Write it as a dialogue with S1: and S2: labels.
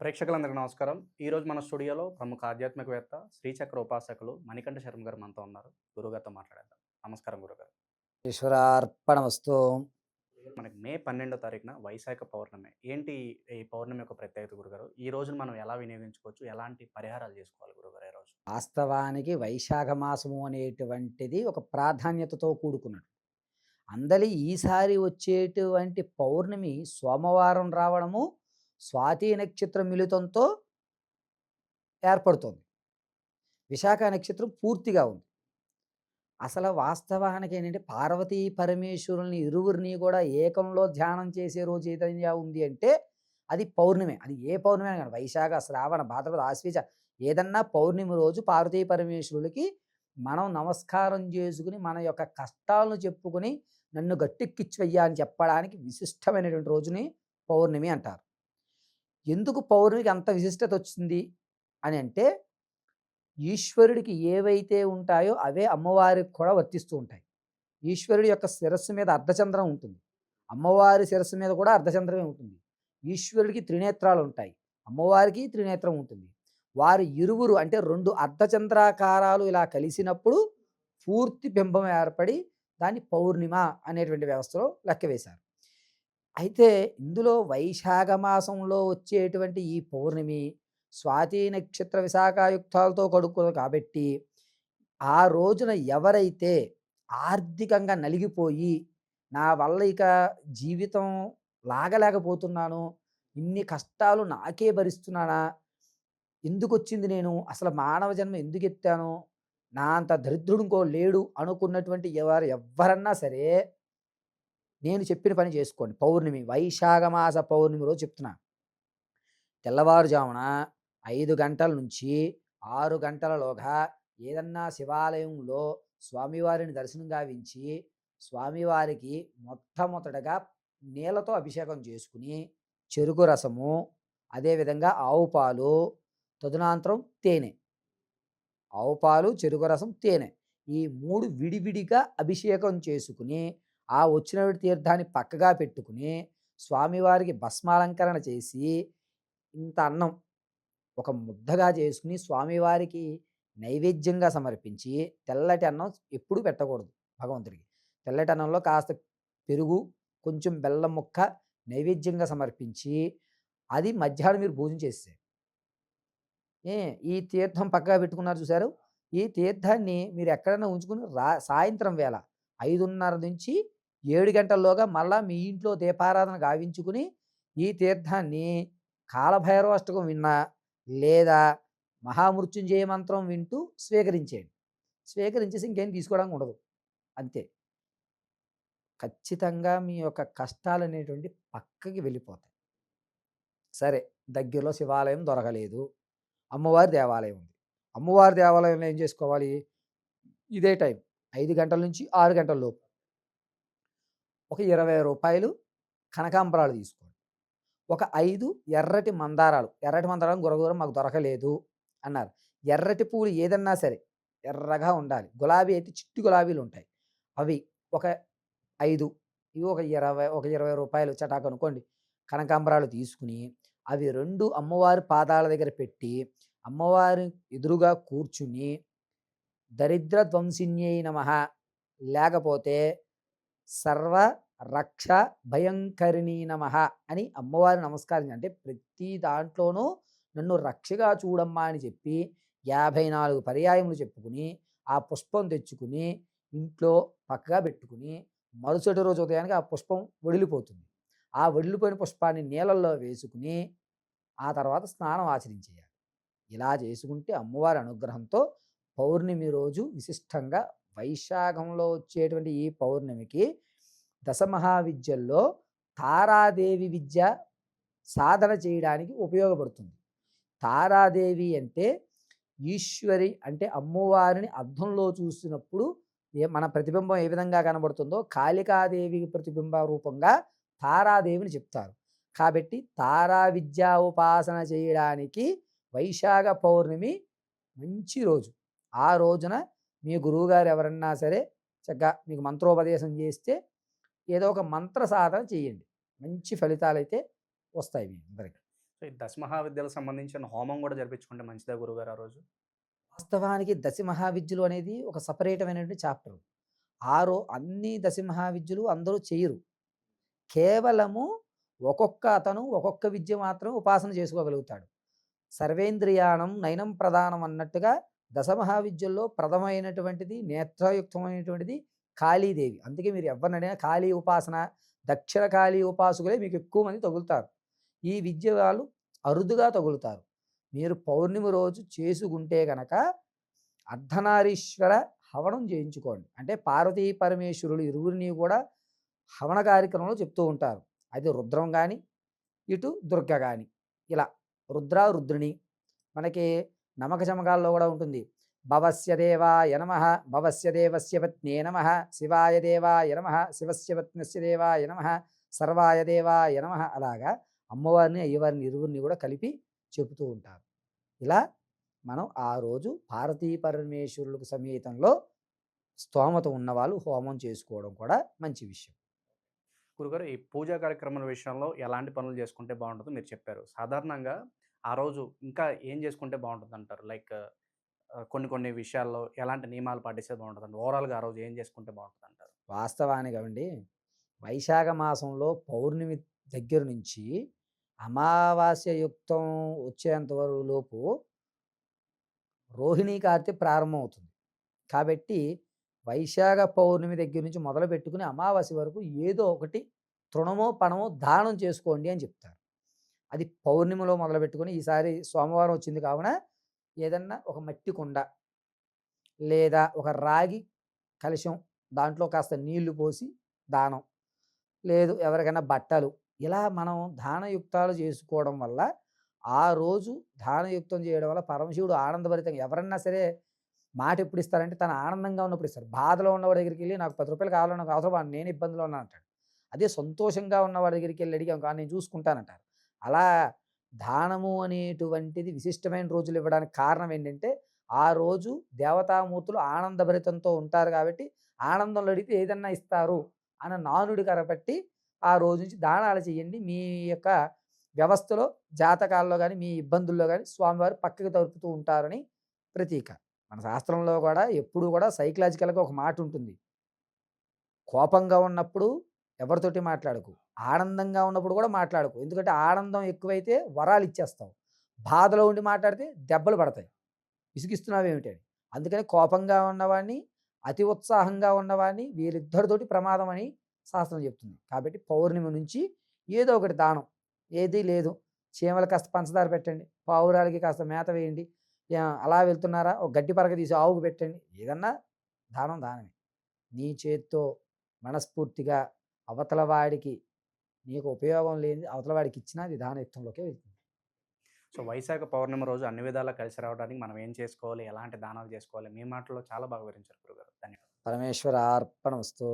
S1: ప్రేక్షకులందరికీ నమస్కారం. ఈ రోజు మన స్టూడియోలో ప్రముఖ ఆధ్యాత్మికవేత్త శ్రీచక్ర ఉపాసకులు మణికంఠ శర్మ గారు మనతో ఉన్నారు. గురుగారితో మాట్లాడేద్దాం. నమస్కారం గురుగారు
S2: ఈశ్వరార్పణమస్తు
S1: మనకి మే పన్నెండో తారీఖున వైశాఖ పౌర్ణమి. ఏంటి ఈ పౌర్ణమి యొక్క ప్రత్యేకత గురుగారు ఈ రోజున మనం ఎలా వినియోగించుకోవచ్చు? ఎలాంటి పరిహారాలు చేసుకోవాలి గురుగారు ఈ రోజు?
S2: వాస్తవానికి వైశాఖ మాసము అనేటువంటిది ఒక ప్రాధాన్యతతో కూడుకున్నది. అందలి ఈసారి వచ్చేటువంటి పౌర్ణమి సోమవారం రావడము స్వాతి నక్షత్రం మిళితంతో ఏర్పడుతుంది. విశాఖ నక్షత్రం పూర్తిగా ఉంది. అసలు వాస్తవానికి ఏంటంటే పార్వతీ పరమేశ్వరుల్ని ఇరువురిని కూడా ఏకంలో ధ్యానం చేసే రోజు ఏదైనా ఉంది అంటే అది పౌర్ణమి. అది ఏ పౌర్ణమి కానీ వైశాఖ శ్రావణ భాద్రపద ఆశ్వీజ ఏదన్నా పౌర్ణమి రోజు పార్వతీ పరమేశ్వరులకి మనం నమస్కారం చేసుకుని మన యొక్క కష్టాలను చెప్పుకుని నన్ను గట్టెక్కిచ్చువయ్యా అని చెప్పడానికి విశిష్టమైనటువంటి రోజుని పౌర్ణమి అంటారు. ఎందుకు పౌర్ణమికి అంత విశిష్టత వచ్చింది? అని అంటే ఈశ్వరుడికి ఏవైతే ఉంటాయో అవే అమ్మవారికి కూడా వర్తిస్తూ ఉంటాయి. ఈశ్వరుడి యొక్క శిరస్సు మీద అర్ధచంద్రం ఉంటుంది. అమ్మవారి శిరస్సు మీద కూడా అర్ధచంద్రమే ఉంటుంది. ఈశ్వరుడికి త్రినేత్రాలు ఉంటాయి. అమ్మవారికి త్రినేత్రం ఉంటుంది. వారి ఇరువురు అంటే రెండు అర్ధచంద్రాకారాలు ఇలా కలిసినప్పుడు పూర్తి బింబం ఏర్పడి దాన్ని పౌర్ణిమ అనేటువంటి వ్యవస్థలో లెక్క వేశారు. అయితే ఇందులో వైశాఖ మాసంలో వచ్చేటువంటి ఈ పౌర్ణమి స్వాతి నక్షత్ర విశాఖయుక్తాలతో కడుక్కులు కాబట్టి ఆ రోజున ఎవరైతే ఆర్థికంగా నలిగిపోయి నా వల్ల ఇక జీవితం లాగలేకపోతున్నాను ఇన్ని కష్టాలు నాకే భరిస్తున్నానా ఎందుకు వచ్చింది నేను అసలు మానవ జన్మ ఎందుకు ఎత్తాను నా అంత దరిద్రుడు ఇంకో లేడు అనుకున్నటువంటి ఎవరు ఎవరన్నా సరే నేను చెప్పిన పని చేసుకోండి. పౌర్ణమి వైశాఖ మాస పౌర్ణమి రోజు చెప్తున్నా. తెల్లవారుజామున ఐదు గంటల నుంచి ఆరు గంటలలోగా ఏదన్నా శివాలయంలో స్వామివారిని దర్శనం గావించి స్వామివారికి మొట్టమొదటగా నీళ్ళతో అభిషేకం చేసుకుని చెరుకు రసము అదేవిధంగా ఆవు పాలు తదునాంతరం తేనె. ఆవు పాలు చెరుకు రసం తేనె. ఈ మూడు విడివిడిగా అభిషేకం చేసుకుని ఆ వచ్చిన తీర్థాన్ని పక్కగా పెట్టుకుని స్వామివారికి భస్మాలంకరణ చేసి ఇంత అన్నం ఒక ముద్దగా చేసుకుని స్వామివారికి నైవేద్యంగా సమర్పించి తెల్లటి అన్నం ఎప్పుడూ పెట్టకూడదు భగవంతుడికి. తెల్లటి అన్నంలో కాస్త పెరుగు కొంచెం బెల్లం ముక్క నైవేద్యంగా సమర్పించి అది మధ్యాహ్నం మీరు భోజనం చేస్తే. ఏ ఈ తీర్థం పక్కగా పెట్టుకున్నారు చూశారు? ఈ తీర్థాన్ని మీరు ఎక్కడైనా ఉంచుకుని రా సాయంత్రం వేళ ఐదున్నర నుంచి ఏడు గంటల్లోగా మళ్ళా మీ ఇంట్లో దీపారాధన గావించుకుని ఈ తీర్థాన్ని కాలభైరవాష్టకం విన్నా లేదా మహామృత్యుంజయ మంత్రం వింటూ స్వీకరించేయండి. స్వీకరించేసి ఇంకేం తీసుకోవడానికి ఉండదు. అంతే. ఖచ్చితంగా మీ యొక్క కష్టాలు అనేటువంటి పక్కకి వెళ్ళిపోతాయి. సరే దగ్గరలో శివాలయం దొరకలేదు. అమ్మవారి దేవాలయం ఉంది. అమ్మవారి దేవాలయంలో ఏం చేసుకోవాలి? ఇదే టైం. ఐదు గంటల నుంచి ఆరు గంటల లోపు. ఒక ఇరవై రూపాయలు కనకాంబరాలు తీసుకోండి. ఒక ఐదు ఎర్రటి మందారాలు ఎర్రటి మందారాలు గురగుర మాకు దొరకలేదు అన్నారు. ఎర్రటి పూలు ఏదన్నా సరే ఎర్రగా ఉండాలి. గులాబీ అయితే చిట్టి గులాబీలు ఉంటాయి. అవి ఒక ఐదు ఇవి ఒక ఇరవై ఒక ఇరవై రూపాయలు చటాకు అనుకోండి. కనకాంబరాలు తీసుకుని అవి రెండు అమ్మవారి పాదాల దగ్గర పెట్టి అమ్మవారి ఎదురుగా కూర్చుని దరిద్ర ధ్వంసిన్యై నమ లేకపోతే సర్వ రక్ష భయంకరిణీ నమ అని అమ్మవారి నమస్కారం అంటే ప్రతి దాంట్లోనూ నన్ను రక్షగా చూడమ్మా అని చెప్పి యాభై నాలుగు పర్యాయములు చెప్పుకుని ఆ పుష్పం తెచ్చుకుని ఇంట్లో పక్కగా పెట్టుకుని మరుసటి రోజు ఉదయానికి ఆ పుష్పం వడిలిపోతుంది. ఆ వడిలిపోయిన పుష్పాన్ని నీళ్ళల్లో వేసుకుని ఆ తర్వాత స్నానం ఆచరించేయాలి. ఇలా చేసుకుంటే అమ్మవారి అనుగ్రహంతో పౌర్ణమి రోజు విశిష్టంగా వైశాఖంలో వచ్చేటువంటి ఈ పౌర్ణమికి దశమహావిద్యల్లో తారాదేవి విద్య సాధన చేయడానికి ఉపయోగపడుతుంది. తారాదేవి అంటే ఈశ్వరి అంటే అమ్మవారిని అర్థంలో చూసినప్పుడు మన ప్రతిబింబం ఏ విధంగా కనబడుతుందో కాళికాదేవి ప్రతిబింబ రూపంగా తారాదేవిని చెప్తారు. కాబట్టి తారా విద్యా ఉపాసన చేయడానికి వైశాఖ పౌర్ణమి మంచి రోజు. ఆ రోజున మీ గురువుగారు ఎవరన్నా సరే చక్కగా మీకు మంత్రోపదేశం చేస్తే ఏదో ఒక మంత్ర సాధన చేయండి. మంచి ఫలితాలు అయితే వస్తాయి మీ అందరికి.
S1: సో ఈ దశ మహావిద్యలకు సంబంధించిన హోమం కూడా జరిపించుకుంటే మంచిదా గురుగారు ఆ రోజు?
S2: వాస్తవానికి దశ మహావిద్యలు అనేది ఒక సపరేటమైనటువంటి చాప్టర్. ఆరో అన్ని దశ మహావిద్యలు అందరూ చేయరు. కేవలము ఒక్కొక్క అతను ఒక్కొక్క విద్య మాత్రం ఉపాసన చేసుకోగలుగుతాడు. సర్వేంద్రియాణం నయనం ప్రధానం అన్నట్టుగా దశ మహావిద్యల్లో ప్రథమైనటువంటిది నేత్రయుక్తమైనటువంటిది కాళీదేవి. అందుకే మీరు ఎవరినైనా కాళీ ఉపాసన దక్షిణ కాళీ ఉపాసకులే మీకు ఎక్కువ మంది తగులుతారు. ఈ విద్య వాళ్ళు అరుదుగా తగులుతారు. మీరు పౌర్ణమి రోజు చేసుకుంటే గనక అర్ధనారీశ్వర హవనం చేయించుకోండి. అంటే పార్వతీ పరమేశ్వరులు ఇరువురిని కూడా హవన కార్యక్రమంలో చెప్తూ ఉంటారు. అది రుద్రం కానీ ఇటు దుర్గ కానీ ఇలా రుద్ర రుద్రుని మనకి నమక చమకాల్లో కూడా ఉంటుంది. భవస్య దేవాయ నమ భవస్య దేవస్య పత్నే నమ శివాయ దేవాయ నమ శివస్య పత్నస్య దేవాయ నమ సర్వాయ దేవాయ నమ అలాగా అమ్మవారిని అయ్యవారిని ఇరువురిని కూడా కలిపి చెబుతూ ఉంటారు. ఇలా మనం ఆ రోజు భారతీ పరమేశ్వరులకు సమేతంలో స్తోమత ఉన్నవాళ్ళు హోమం చేసుకోవడం కూడా మంచి విషయం.
S1: గురుగారు ఈ పూజా కార్యక్రమాల విషయంలో ఎలాంటి పనులు చేసుకుంటే బాగుంటుందో మీరు చెప్పారు. సాధారణంగా ఆ రోజు ఇంకా ఏం చేసుకుంటే బాగుంటుంది అంటారు లైక్ కొన్ని కొన్ని విషయాల్లో ఎలాంటి నియమాలు పాటిస్తే బాగుంటుంది అంటారు ఓవరాల్గా ఆ రోజు ఏం చేసుకుంటే బాగుంటుంది అంటారు
S2: వాస్తవానికి అండి వైశాఖ మాసంలో పౌర్ణమి దగ్గర నుంచి అమావాస్య యుక్తం వచ్చేంత లోపు రోహిణీ కార్తె ప్రారంభమవుతుంది కాబట్టి వైశాఖ పౌర్ణమి దగ్గర నుంచి మొదలు పెట్టుకుని అమావాస్య వరకు ఏదో ఒకటి తృణమో పణమో దానం చేసుకోండి అని చెప్తారు. అది పౌర్ణిమలో మొదలు పెట్టుకుని ఈసారి సోమవారం వచ్చింది కావున ఏదన్నా ఒక మట్టి కుండ లేదా ఒక రాగి కలుషం దాంట్లో కాస్త నీళ్ళు పోసి దానం. లేదు ఎవరికైనా బట్టలు. ఇలా మనం దానయుక్తాలు చేసుకోవడం వల్ల ఆ రోజు దానయుక్తం చేయడం వల్ల పరమశివుడు ఆనందభరితంగా ఎవరన్నా సరే మాట ఎప్పుడు ఇస్తారంటే తను ఆనందంగా ఉన్నప్పుడు ఇస్తారు. బాధలో ఉన్నవాడి దగ్గరికి వెళ్ళి నాకు పది రూపాయలు కావాలన్నా నాకు అవసరం నేను ఇబ్బందిలో ఉన్నా అంటాడు అదే సంతోషంగా ఉన్నవాడి దగ్గరికి వెళ్ళి అడిగాం కానీ నేను చూసుకుంటానంటారు. అలా దానము అనేటువంటిది విశిష్టమైన రోజులు ఇవ్వడానికి కారణం ఏంటంటే ఆ రోజు దేవతామూర్తులు ఆనందభరితంతో ఉంటారు కాబట్టి ఆనందంలో అడిగితే ఏదన్నా ఇస్తారు అన్న నానుడి కరపట్టి ఆ రోజు నుంచి దానాలు చేయండి. మీ యొక్క వ్యవస్థలో జాతకాల్లో కానీ మీ ఇబ్బందుల్లో కానీ స్వామివారు పక్కకి తరుపుతూ ఉంటారని ప్రతీక. మన శాస్త్రంలో కూడా ఎప్పుడు కూడా సైకలాజికల్గా ఒక మాట ఉంటుంది. కోపంగా ఉన్నప్పుడు ఎవరితోటి మాట్లాడకు. ఆనందంగా ఉన్నప్పుడు కూడా మాట్లాడుకో. ఎందుకంటే ఆనందం ఎక్కువైతే వరాలు ఇచ్చేస్తావు. బాధలో ఉండి మాట్లాడితే దెబ్బలు పడతాయి. విసిగిస్తున్నావేమిటి అని. అందుకని కోపంగా ఉన్నవాడిని అతి ఉత్సాహంగా ఉన్నవాడిని వీరిద్దరితోటి ప్రమాదం అని శాస్త్రం చెప్తుంది. కాబట్టి పౌర్ణమి నుంచి ఏదో ఒకటి దానం. ఏదీ లేదు. చీమలు కాస్త పంచదార పెట్టండి. పావురాలకి కాస్త మేత వేయండి. అలా వెళ్తున్నారా? ఒక గడ్డి పరక తీసి ఆవుకు పెట్టండి. ఏదన్నా దానం దానమే. నీ చేత్తో మనస్ఫూర్తిగా అవతల వాడికి నీకు ఉపయోగం లేని అవతల వాడికి ఇచ్చినా అది దానయుక్తంలోకే వెళ్తుంది.
S1: సో వైశాఖ పౌర్ణమి రోజు అన్ని విధాలా కలిసి రావడానికి మనం ఏం చేసుకోవాలి? ఎలాంటి దానాలు చేసుకోవాలి? మీ మాటల్లో చాలా బాగా వివరించారు గురుగారు. ధన్యవాదాలు.
S2: పరమేశ్వర అర్పణ వస్తూ